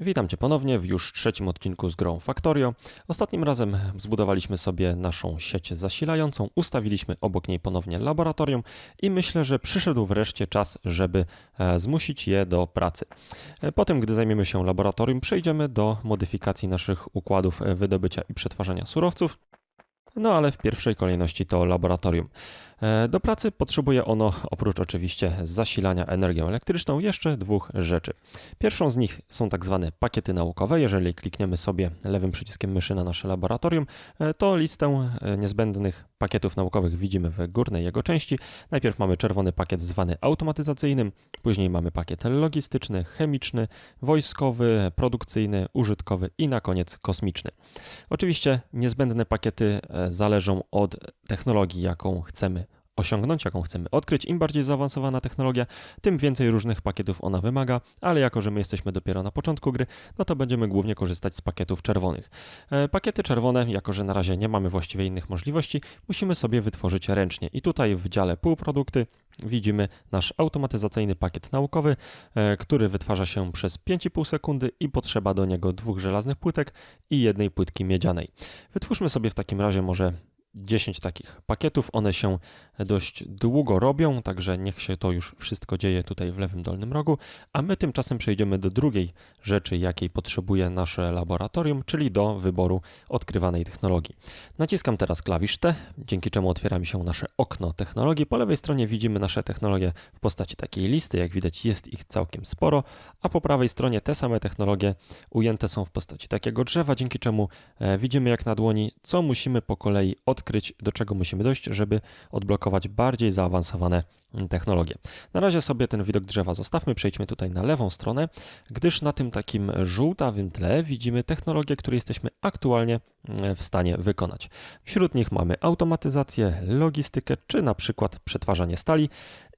Witam Cię ponownie w już trzecim odcinku z grą Factorio. Ostatnim razem zbudowaliśmy sobie naszą sieć zasilającą, ustawiliśmy obok niej ponownie laboratorium i myślę, że przyszedł wreszcie czas, żeby e, zmusić je do pracy. E, Potem, gdy zajmiemy się laboratorium, przejdziemy do modyfikacji naszych układów e, wydobycia i przetwarzania surowców. No ale w pierwszej kolejności to laboratorium. E, Do pracy potrzebuje ono, oprócz oczywiście zasilania energią elektryczną, jeszcze dwóch rzeczy. Pierwszą z nich są tak zwane pakiety naukowe. Jeżeli klikniemy sobie lewym przyciskiem myszy na nasze laboratorium, e, to listę e, niezbędnych pakietów naukowych widzimy w górnej jego części. Najpierw mamy czerwony pakiet zwany automatyzacyjnym, później mamy pakiet logistyczny, chemiczny, wojskowy, produkcyjny, użytkowy i na koniec kosmiczny. Oczywiście niezbędne pakiety zależą od technologii, jaką chcemy osiągnąć, jaką chcemy odkryć. Im bardziej zaawansowana technologia, tym więcej różnych pakietów ona wymaga, ale jako, że my jesteśmy dopiero na początku gry, no to będziemy głównie korzystać z pakietów czerwonych. E, Pakiety czerwone, jako że na razie nie mamy właściwie innych możliwości, musimy sobie wytworzyć ręcznie. I tutaj w dziale półprodukty widzimy nasz automatyzacyjny pakiet naukowy, e, który wytwarza się przez 5,5 sekundy i potrzeba do niego dwóch żelaznych płytek i jednej płytki miedzianej. Wytwórzmy sobie w takim razie może 10 takich pakietów. One się dość długo robią, także niech się to już wszystko dzieje tutaj w lewym dolnym rogu, a my tymczasem przejdziemy do drugiej rzeczy, jakiej potrzebuje nasze laboratorium, czyli do wyboru odkrywanej technologii. Naciskam teraz klawisz T, dzięki czemu otwiera mi się nasze okno technologii. Po lewej stronie widzimy nasze technologie w postaci takiej listy, jak widać jest ich całkiem sporo, a po prawej stronie te same technologie ujęte są w postaci takiego drzewa, dzięki czemu e, widzimy jak na dłoni, co musimy po kolei odkryć, do czego musimy dojść, żeby odblokować bardziej zaawansowane technologie. Na razie sobie ten widok drzewa zostawmy, przejdźmy tutaj na lewą stronę, gdyż na tym takim żółtawym tle widzimy technologie, które jesteśmy aktualnie mm, w stanie wykonać. Wśród nich mamy automatyzację, logistykę czy na przykład przetwarzanie stali.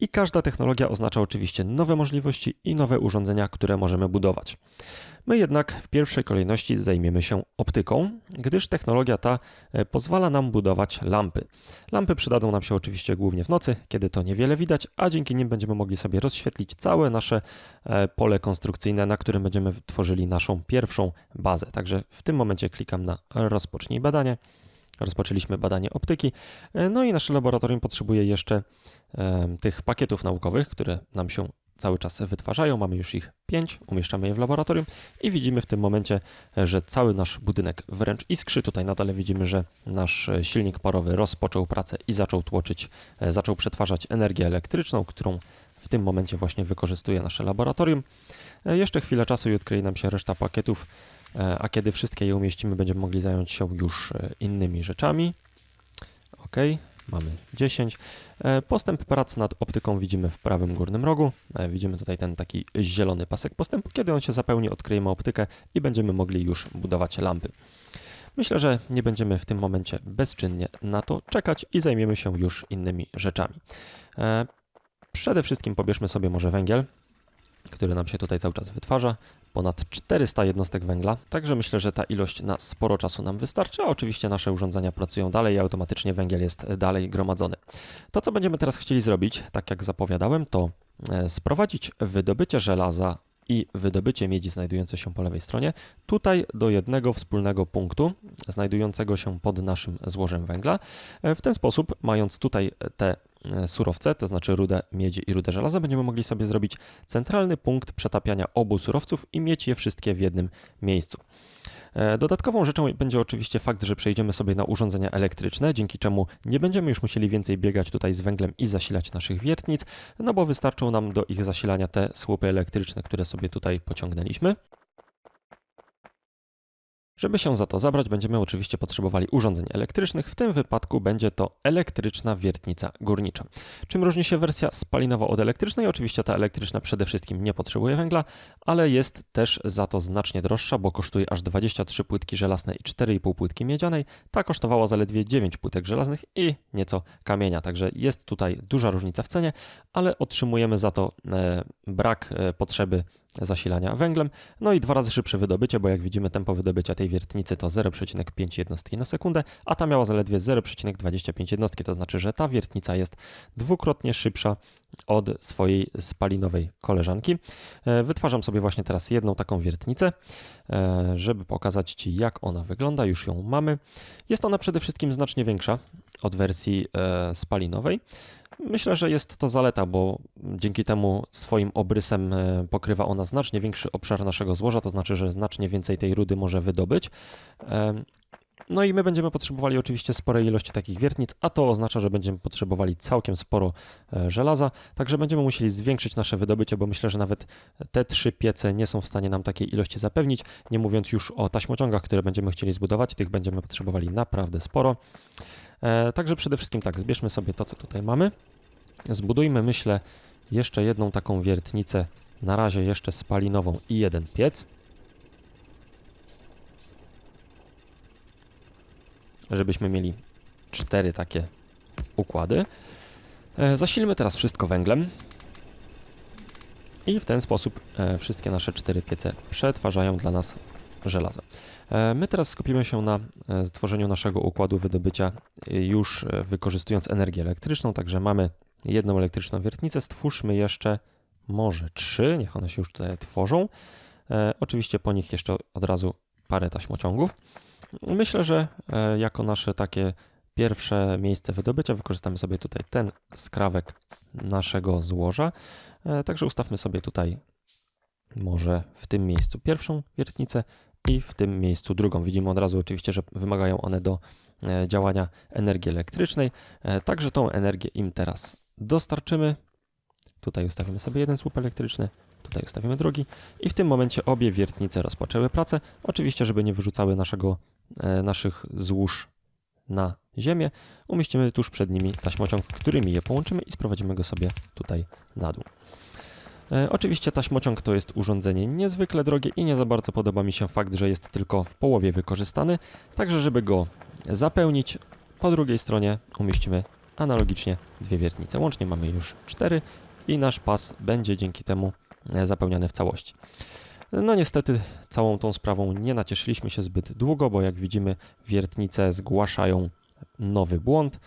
I każda technologia oznacza oczywiście nowe możliwości i nowe urządzenia, które możemy budować. My jednak w pierwszej kolejności zajmiemy się optyką, gdyż technologia ta e, pozwala nam budować lampy. Lampy przydadzą nam się oczywiście głównie w nocy, kiedy to niewiele widać, a dzięki nim będziemy mogli sobie rozświetlić całe nasze e, pole konstrukcyjne, na którym będziemy tworzyli naszą pierwszą bazę. Także w tym momencie klikam na rozpocznij badanie. Rozpoczęliśmy badanie optyki. E, No i nasze laboratorium potrzebuje jeszcze tych pakietów naukowych, które nam się cały czas wytwarzają. Mamy już ich 5, umieszczamy je w laboratorium i widzimy w tym momencie, że cały nasz budynek wręcz iskrzy. Tutaj na dole widzimy, że nasz silnik parowy rozpoczął pracę i zaczął tłoczyć, e, zaczął przetwarzać energię elektryczną, którą w tym momencie właśnie wykorzystuje nasze laboratorium. E, Jeszcze chwilę czasu i odkryje nam się reszta pakietów, e, a kiedy wszystkie je umieścimy, będziemy mogli zająć się już innymi rzeczami. OK, mamy 10. E, Postęp prac nad optyką widzimy w prawym górnym rogu. E, Widzimy tutaj ten taki zielony pasek postępu. Kiedy on się zapełni, odkryjemy optykę i będziemy mogli już budować lampy. Myślę, że nie będziemy w tym momencie bezczynnie na to czekać i zajmiemy się już innymi rzeczami. E, Przede wszystkim pobierzmy sobie może węgiel, który nam się tutaj cały czas wytwarza. Ponad 400 jednostek węgla, także myślę, że ta ilość na sporo czasu nam wystarczy, a oczywiście nasze urządzenia pracują dalej i automatycznie węgiel jest dalej gromadzony. To, co będziemy teraz chcieli zrobić, tak jak zapowiadałem, to e, sprowadzić wydobycie żelaza i wydobycie miedzi znajdujące się po lewej stronie tutaj do jednego wspólnego punktu znajdującego się pod naszym złożem węgla. E, W ten sposób, mając tutaj te surowce, to znaczy rudę miedzi i rudę żelaza, będziemy mogli sobie zrobić centralny punkt przetapiania obu surowców i mieć je wszystkie w jednym miejscu. E, Dodatkową rzeczą będzie oczywiście fakt, że przejdziemy sobie na urządzenia elektryczne, dzięki czemu nie będziemy już musieli więcej biegać tutaj z węglem i zasilać naszych wiertnic, no bo wystarczą nam do ich zasilania te słupy elektryczne, które sobie tutaj pociągnęliśmy. Żeby się za to zabrać, będziemy oczywiście potrzebowali urządzeń elektrycznych. W tym wypadku będzie to elektryczna wiertnica górnicza. Czym różni się wersja spalinowa od elektrycznej? Oczywiście ta elektryczna przede wszystkim nie potrzebuje węgla, ale jest też za to znacznie droższa, bo kosztuje aż 23 płytki żelazne i 4,5 płytki miedzianej. Ta kosztowała zaledwie 9 płytek żelaznych i nieco kamienia, także jest tutaj duża różnica w cenie, ale otrzymujemy za to e, brak e, potrzeby zasilania węglem. No i dwa razy szybsze wydobycie, bo jak widzimy tempo wydobycia tej wiertnicy to 0,5 jednostki na sekundę, a ta miała zaledwie 0,25 jednostki, to znaczy, że ta wiertnica jest dwukrotnie szybsza od swojej spalinowej koleżanki. E, Wytwarzam sobie właśnie teraz jedną taką wiertnicę, e, żeby pokazać Ci, jak ona wygląda. Już ją mamy. Jest ona przede wszystkim znacznie większa od wersji e, spalinowej. Myślę, że jest to zaleta, bo dzięki temu swoim obrysem e, pokrywa ona znacznie większy obszar naszego złoża, to znaczy, że znacznie więcej tej rudy może wydobyć. No i my będziemy potrzebowali oczywiście sporej ilości takich wiertnic, a to oznacza, że będziemy potrzebowali całkiem sporo e, żelaza, także będziemy musieli zwiększyć nasze wydobycie, bo myślę, że nawet te trzy piece nie są w stanie nam takiej ilości zapewnić, nie mówiąc już o taśmociągach, które będziemy chcieli zbudować, tych będziemy potrzebowali naprawdę sporo. E, Także przede wszystkim tak, zbierzmy sobie to, co tutaj mamy. Zbudujmy, myślę, jeszcze jedną taką wiertnicę, na razie jeszcze spalinową i jeden piec. Żebyśmy mieli cztery takie układy. E, Zasilmy teraz wszystko węglem. I w ten sposób e, wszystkie nasze cztery piece przetwarzają dla nas żelazo. E, My teraz skupimy się na stworzeniu naszego układu wydobycia już wykorzystując energię elektryczną, także mamy jedną elektryczną wiertnicę, stwórzmy jeszcze może trzy, niech one się już tutaj tworzą. Oczywiście po nich jeszcze od razu parę taśmociągów. Myślę, że e, jako nasze takie pierwsze miejsce wydobycia wykorzystamy sobie tutaj ten skrawek naszego złoża. E, Także ustawmy sobie tutaj może w tym miejscu pierwszą wiertnicę i w tym miejscu drugą. Widzimy od razu oczywiście, że wymagają one do e, działania energii elektrycznej. Także tą energię im teraz dostarczymy. Tutaj ustawimy sobie jeden słup elektryczny, tutaj ustawimy drugi i w tym momencie obie wiertnice rozpoczęły pracę. Oczywiście, żeby nie wyrzucały naszego, naszych złóż na ziemię, umieścimy tuż przed nimi taśmociąg, którymi je połączymy i sprowadzimy go sobie tutaj na dół. E, Oczywiście taśmociąg to jest urządzenie niezwykle drogie i nie za bardzo podoba mi się fakt, że jest tylko w połowie wykorzystany. Także, żeby go zapełnić, po drugiej stronie umieścimy analogicznie dwie wiertnice. Łącznie mamy już cztery i nasz pas będzie dzięki temu e, zapełniany w całości. No niestety całą tą sprawą nie nacieszyliśmy się zbyt długo, bo jak widzimy wiertnice zgłaszają nowy błąd,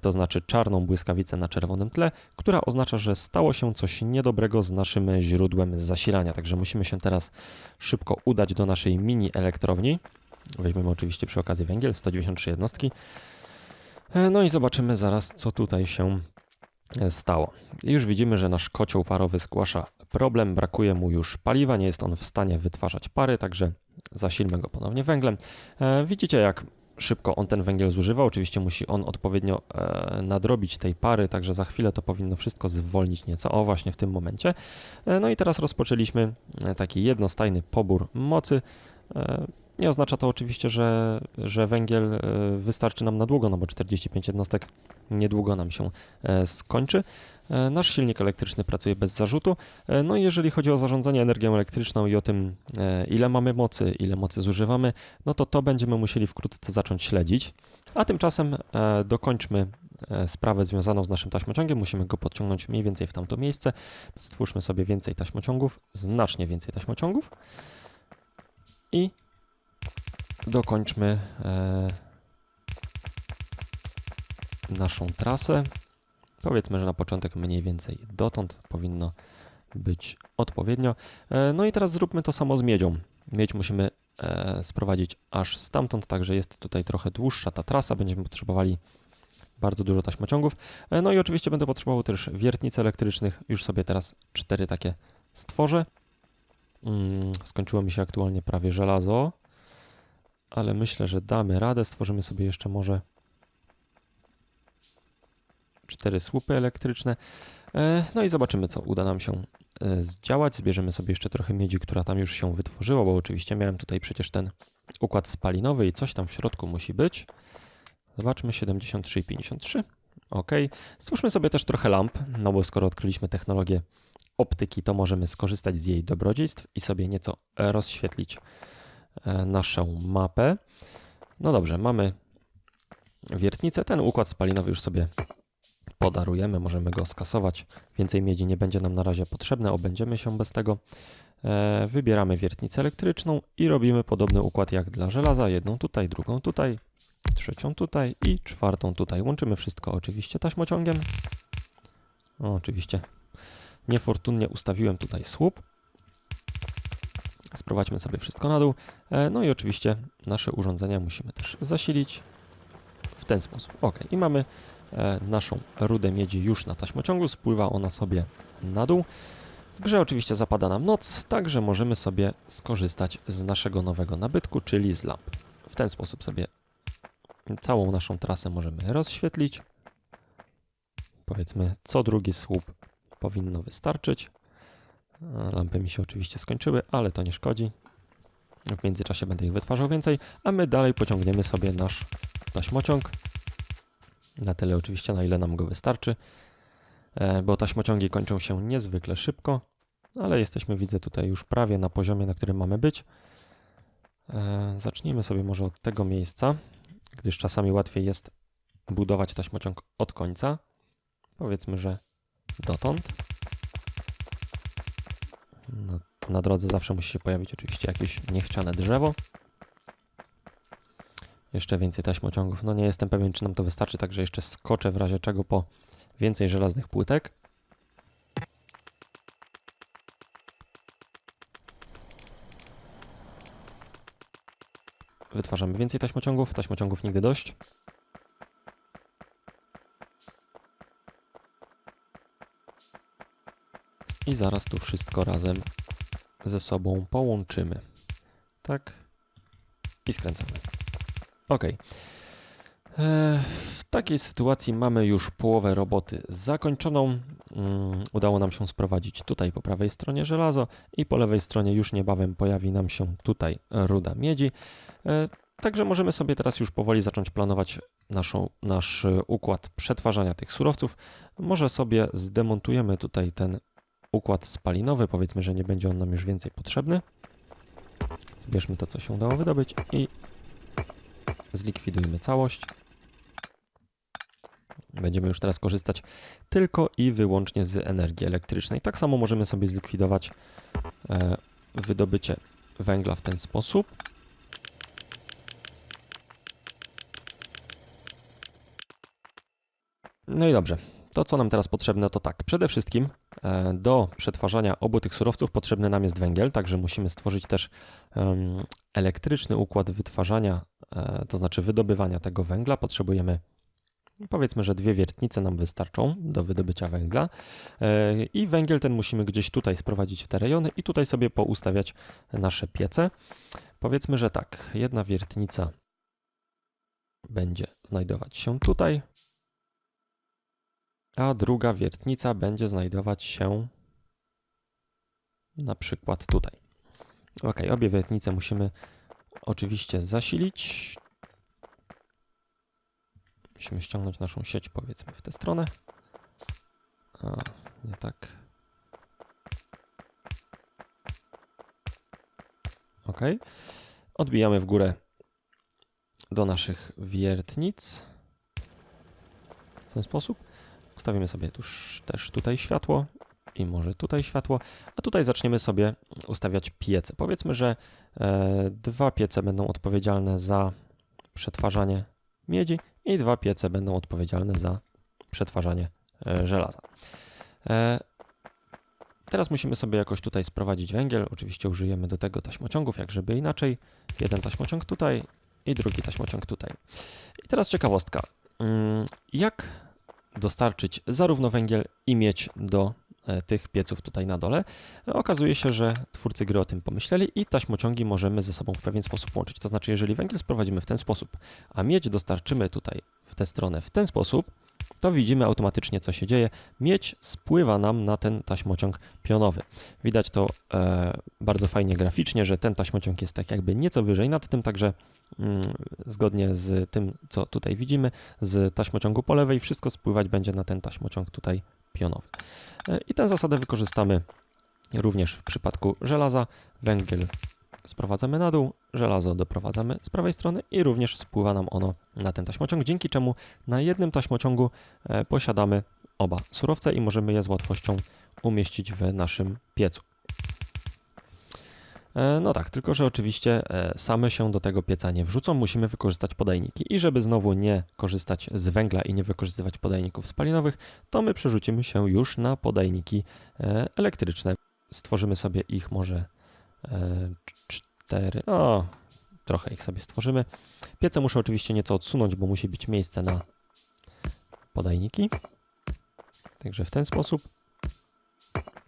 to znaczy czarną błyskawicę na czerwonym tle, która oznacza, że stało się coś niedobrego z naszym źródłem zasilania. Także musimy się teraz szybko udać do naszej mini elektrowni. Weźmiemy oczywiście przy okazji węgiel, 193 jednostki. No i zobaczymy zaraz, co tutaj się stało. Już widzimy, że nasz kocioł parowy zgłasza problem, brakuje mu już paliwa, nie jest on w stanie wytwarzać pary, także zasilmy go ponownie węglem. E, Widzicie, jak szybko on ten węgiel zużywa. Oczywiście musi on odpowiednio e, nadrobić tej pary, także za chwilę to powinno wszystko zwolnić nieco. O, właśnie w tym momencie. E, no i teraz rozpoczęliśmy taki jednostajny pobór mocy. Nie oznacza to oczywiście, że, że węgiel wystarczy nam na długo, no bo 45 jednostek niedługo nam się skończy. E, Nasz silnik elektryczny pracuje bez zarzutu. E, No i jeżeli chodzi o zarządzanie energią elektryczną i o tym, e, ile mamy mocy, ile mocy zużywamy, no to to będziemy musieli wkrótce zacząć śledzić. A tymczasem dokończmy sprawę związaną z naszym taśmociągiem. Musimy go podciągnąć mniej więcej w tamto miejsce. Stwórzmy sobie więcej taśmociągów, znacznie więcej taśmociągów. I dokończmy naszą trasę. Powiedzmy, że na początek mniej więcej dotąd powinno być odpowiednio. E, No i teraz zróbmy to samo z miedzią. Miedź musimy e, sprowadzić aż stamtąd, także jest tutaj trochę dłuższa ta trasa. Będziemy potrzebowali bardzo dużo taśmociągów. E, No i oczywiście będę potrzebował też wiertnic elektrycznych. Już sobie teraz cztery takie stworzę. Mm, Skończyło mi się aktualnie prawie żelazo, ale myślę, że damy radę. Stworzymy sobie jeszcze może cztery słupy elektryczne. E, No i zobaczymy, co uda nam się e, zdziałać. Zbierzemy sobie jeszcze trochę miedzi, która tam już się wytworzyła, bo oczywiście miałem tutaj przecież ten układ spalinowy i coś tam w środku musi być. Zobaczmy 73 i 53. OK. Stwórzmy sobie też trochę lamp, no bo skoro odkryliśmy technologię optyki, to możemy skorzystać z jej dobrodziejstw i sobie nieco rozświetlić e, naszą mapę. No dobrze, mamy wiertnicę. Ten układ spalinowy już sobie podarujemy, możemy go skasować. Więcej miedzi nie będzie nam na razie potrzebne, obędziemy się bez tego. E, Wybieramy wiertnicę elektryczną i robimy podobny układ jak dla żelaza. Jedną tutaj, drugą tutaj, trzecią tutaj i czwartą tutaj. Łączymy wszystko oczywiście taśmociągiem. O, oczywiście niefortunnie ustawiłem tutaj słup. Sprowadźmy sobie wszystko na dół. E, No i oczywiście nasze urządzenia musimy też zasilić w ten sposób. Ok, i mamy naszą rudę miedzi już na taśmociągu. Spływa ona sobie na dół. W grze oczywiście zapada nam noc, także możemy sobie skorzystać z naszego nowego nabytku, czyli z lamp. W ten sposób sobie całą naszą trasę możemy rozświetlić. Powiedzmy, co drugi słup powinno wystarczyć. A, Lampy mi się oczywiście skończyły, ale to nie szkodzi. W międzyczasie będę ich wytwarzał więcej, a my dalej pociągniemy sobie nasz taśmociąg. Na tyle oczywiście, na ile nam go wystarczy, e, bo taśmociągi kończą się niezwykle szybko, ale jesteśmy, widzę, tutaj już prawie na poziomie, na którym mamy być. E, Zacznijmy sobie może od tego miejsca, gdyż czasami łatwiej jest budować taśmociąg od końca. Powiedzmy, że dotąd. Na, na drodze zawsze musi się pojawić oczywiście jakieś niechciane drzewo. Jeszcze więcej taśmociągów. No nie jestem pewien, czy nam to wystarczy, także jeszcze skoczę w razie czego po więcej żelaznych płytek. Wytwarzamy więcej taśmociągów. Taśmociągów nigdy dość. I zaraz tu wszystko razem ze sobą połączymy. Tak. I skręcamy. Ok. W takiej sytuacji mamy już połowę roboty zakończoną. Mm, Udało nam się sprowadzić tutaj po prawej stronie żelazo i po lewej stronie już niebawem pojawi nam się tutaj ruda miedzi. E, Także możemy sobie teraz już powoli zacząć planować naszą, nasz e, układ przetwarzania tych surowców. Może sobie zdemontujemy tutaj ten układ spalinowy. Powiedzmy, że nie będzie on nam już więcej potrzebny. Zbierzmy to, co się udało wydobyć i zlikwidujmy całość. Będziemy już teraz korzystać tylko i wyłącznie z energii elektrycznej. Tak samo możemy sobie zlikwidować e, wydobycie węgla w ten sposób. No i dobrze. To, co nam teraz potrzebne, to tak. Przede wszystkim do przetwarzania obu tych surowców potrzebny nam jest węgiel, także musimy stworzyć też elektryczny układ wytwarzania, e, to znaczy wydobywania tego węgla. Potrzebujemy, powiedzmy, że dwie wiertnice nam wystarczą do wydobycia węgla e, i węgiel ten musimy gdzieś tutaj sprowadzić w te rejony i tutaj sobie poustawiać nasze piece. Powiedzmy, że tak, jedna wiertnica będzie znajdować się tutaj, a druga wiertnica będzie znajdować się na przykład tutaj. Ok, obie wiertnice musimy oczywiście zasilić. Musimy ściągnąć naszą sieć, powiedzmy, w tę stronę. A, nie tak. Ok. Odbijamy w górę do naszych wiertnic. W ten sposób. Ustawimy sobie tuż też tutaj światło i może tutaj światło, a tutaj zaczniemy sobie ustawiać piece. Powiedzmy, że e, dwa piece będą odpowiedzialne za przetwarzanie miedzi i dwa piece będą odpowiedzialne za przetwarzanie e, żelaza. E, teraz musimy sobie jakoś tutaj sprowadzić węgiel. Oczywiście użyjemy do tego taśmociągów, jak żeby inaczej. Jeden taśmociąg tutaj i drugi taśmociąg tutaj. I teraz ciekawostka. Mm, Jak dostarczyć zarówno węgiel i miedź do e, tych pieców tutaj na dole. Okazuje się, że twórcy gry o tym pomyśleli i taśmociągi możemy ze sobą w pewien sposób łączyć. To znaczy, jeżeli węgiel sprowadzimy w ten sposób, a miedź dostarczymy tutaj w tę stronę w ten sposób, to widzimy automatycznie, co się dzieje. Miedź spływa nam na ten taśmociąg pionowy. Widać to e, bardzo fajnie graficznie, że ten taśmociąg jest tak jakby nieco wyżej nad tym, także mm, zgodnie z tym, co tutaj widzimy, z taśmociągu po lewej wszystko spływać będzie na ten taśmociąg tutaj pionowy. E, I tę zasadę wykorzystamy również w przypadku żelaza. Węgiel sprowadzamy na dół, żelazo doprowadzamy z prawej strony i również spływa nam ono na ten taśmociąg, dzięki czemu na jednym taśmociągu e, posiadamy oba surowce i możemy je z łatwością umieścić w naszym piecu. E, No tak, tylko że oczywiście e, same się do tego pieca nie wrzucą, musimy wykorzystać podajniki. I żeby znowu nie korzystać z węgla i nie wykorzystywać podajników spalinowych, to my przerzucimy się już na podajniki elektryczne. Stworzymy sobie ich może e, cz- cztery, o, trochę ich sobie stworzymy. Piece muszę oczywiście nieco odsunąć, bo musi być miejsce na podajniki. Także w ten sposób.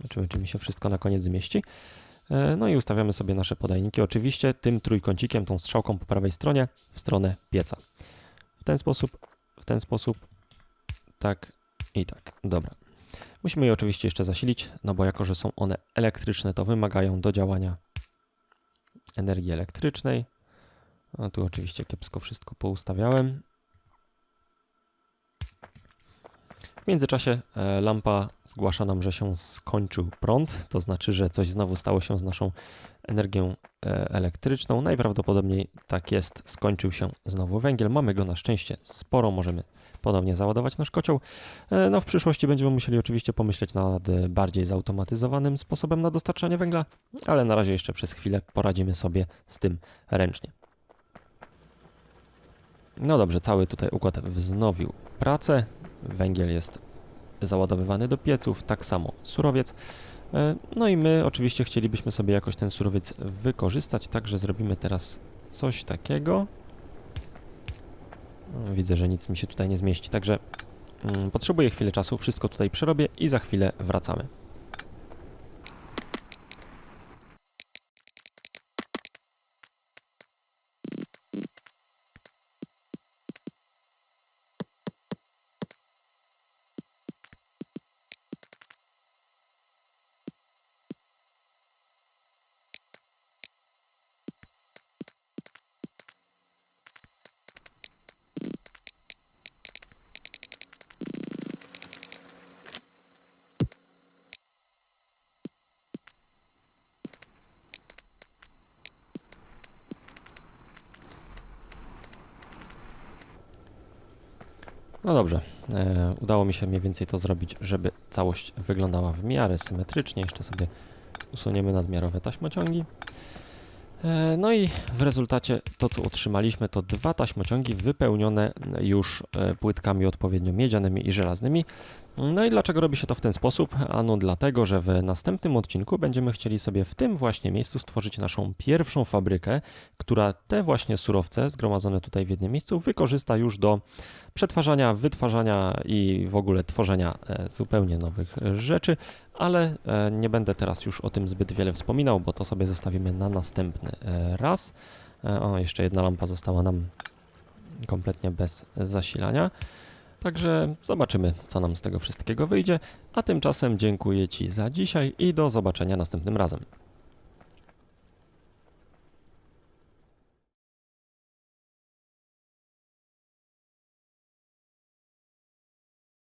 Zobaczymy, czy mi się wszystko na koniec zmieści. E, No i ustawiamy sobie nasze podajniki, oczywiście tym trójkącikiem, tą strzałką po prawej stronie w stronę pieca. W ten sposób, w ten sposób, tak i tak. Dobra. Musimy je oczywiście jeszcze zasilić, no bo jako, że są one elektryczne, to wymagają do działania energii elektrycznej. A tu oczywiście kiepsko wszystko poustawiałem. W międzyczasie e, lampa zgłasza nam, że się skończył prąd, to znaczy, że coś znowu stało się z naszą energią e, elektryczną. Najprawdopodobniej tak jest, skończył się znowu węgiel. Mamy go na szczęście sporo, możemy ponownie załadować nasz kocioł. E, No w przyszłości będziemy musieli oczywiście pomyśleć nad bardziej zautomatyzowanym sposobem na dostarczanie węgla, ale na razie jeszcze przez chwilę poradzimy sobie z tym ręcznie. No dobrze, cały tutaj układ wznowił pracę. Węgiel jest załadowywany do pieców, tak samo surowiec. E, No i my oczywiście chcielibyśmy sobie jakoś ten surowiec wykorzystać, także zrobimy teraz coś takiego. Widzę, że nic mi się tutaj nie zmieści, także mm, potrzebuję chwilę czasu, wszystko tutaj przerobię i za chwilę wracamy. No dobrze, e, udało mi się mniej więcej to zrobić, żeby całość wyglądała w miarę symetrycznie. Jeszcze sobie usuniemy nadmiarowe taśmociągi. E, no i w rezultacie to, co otrzymaliśmy, to dwa taśmociągi wypełnione już e, płytkami odpowiednio miedzianymi i żelaznymi. No i dlaczego robi się to w ten sposób? Ano dlatego, że w następnym odcinku będziemy chcieli sobie w tym właśnie miejscu stworzyć naszą pierwszą fabrykę, która te właśnie surowce zgromadzone tutaj w jednym miejscu wykorzysta już do przetwarzania, wytwarzania i w ogóle tworzenia e, zupełnie nowych rzeczy, ale e, nie będę teraz już o tym zbyt wiele wspominał, bo to sobie zostawimy na następny e, raz. O, jeszcze jedna lampa została nam kompletnie bez zasilania. Także zobaczymy, co nam z tego wszystkiego wyjdzie. A tymczasem dziękuję Ci za dzisiaj i do zobaczenia następnym razem.